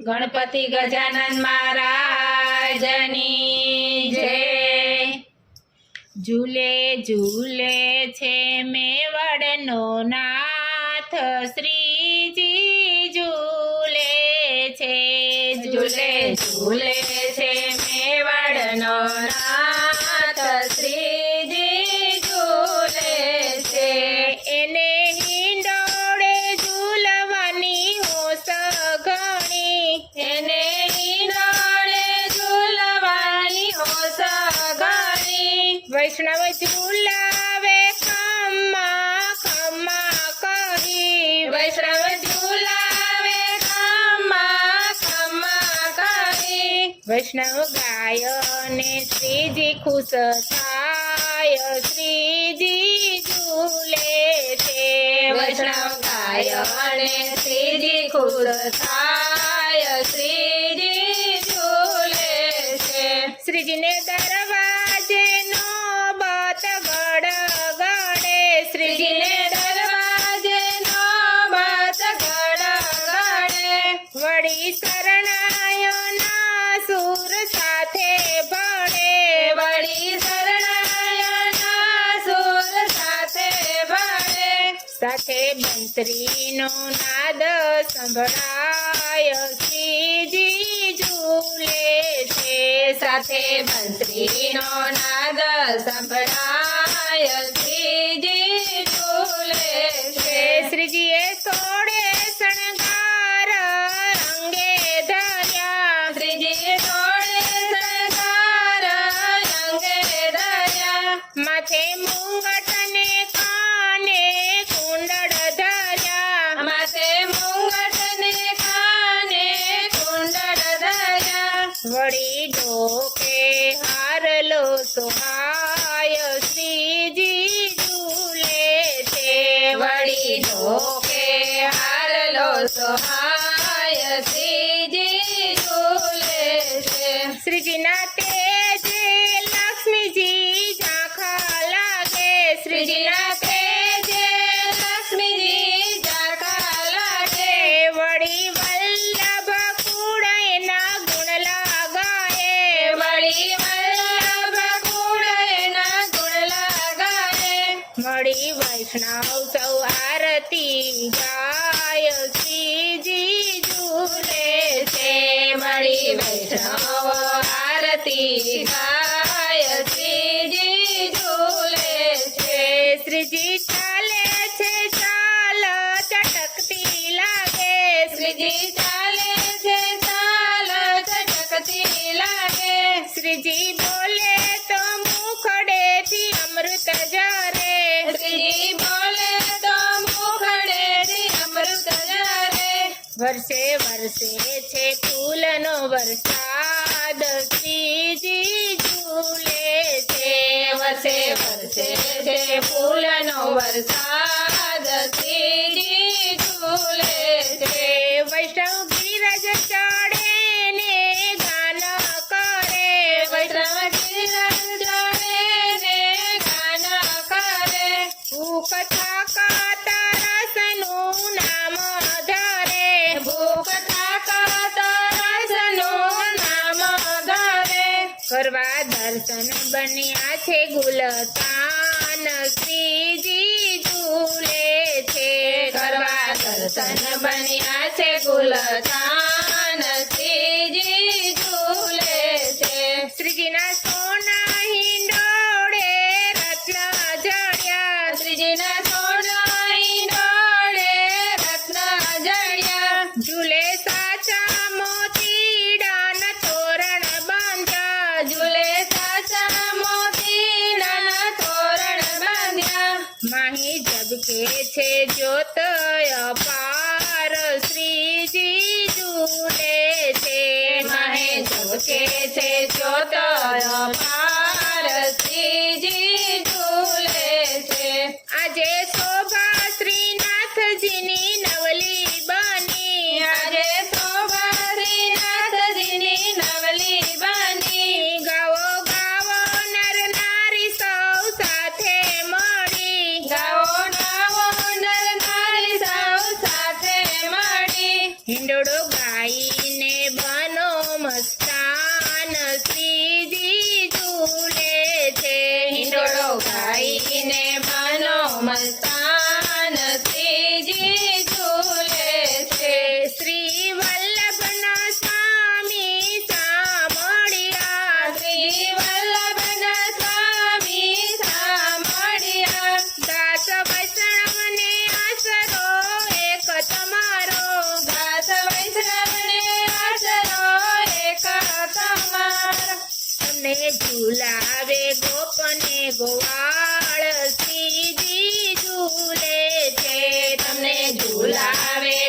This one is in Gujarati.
ગણપતિ ગજાનન મહારાજની જય. ઝૂલે ઝૂલે છે મેવડનો નાથ શ્રીજી ઝૂલે છે. ઝૂલે ઝૂલે વૈષ્ણવ ઝુલાવે, ખમ્મા ખમ્મા કહી. વૈષ્ણવ ઝુલાવે, ખમ્મા ખમ્મા કહી. વૈષ્ણવ ગાય ને શ્રીજી ખુશ થાય. શ્રીજી ઝૂલે છે. વૈષ્ણવ ગાય અને શ્રીજી ખુશ થાય. શ્રીજી ઝૂલે છે. શ્રીજીને દરવાજે બંત્રીનો નાદ સંભળાય શ્રીજી ઝૂલે છે. સાથે બંત્રીનો નાદ સંભળાય શ્રીજી So, વૈષ્ણવ સૌ આરતી ગાય શ્રીજી ઝૂલે છે મળી વૈષ્ણવ આરતી ગાય શ્રીજી ઝૂલે છે શ્રીજી ચાલે છે ચાલ ચટકતી લાગે શ્રીજી ચાલે છે ચાલ ચટકતી લાગે શ્રીજી ઝરે વર્ષે વર્ષે છે ફૂલનો વરસાદ શ્રીજી ઝૂલે છે વર્ષે વર્ષે છે ફૂલનો વરસાદ શ્રીજી ઝૂલે કરવા દર્શન બન્યા છે ગુલતાન. શ્રીજી ઝૂલે છે કરવા દર્શન બન્યા છે ગુલતાન. જગકે છે જ્યોત અપાર શ્રીજી જુલે છે મહે જગકે છે જ્યોત અપાર મસ્તાન તેજી ઝૂલે છે શ્રી વલ્લભના સ્વામી સામળિયા શ્રી વલ્લભના સ્વામી સામળિયા દાસ વૈષ્ણવને આસરો એક તમારો દાસ વૈષ્ણવને આસરો એક તમારો અને ઝુલાવે ગોપને ગોવા ઝુલાવે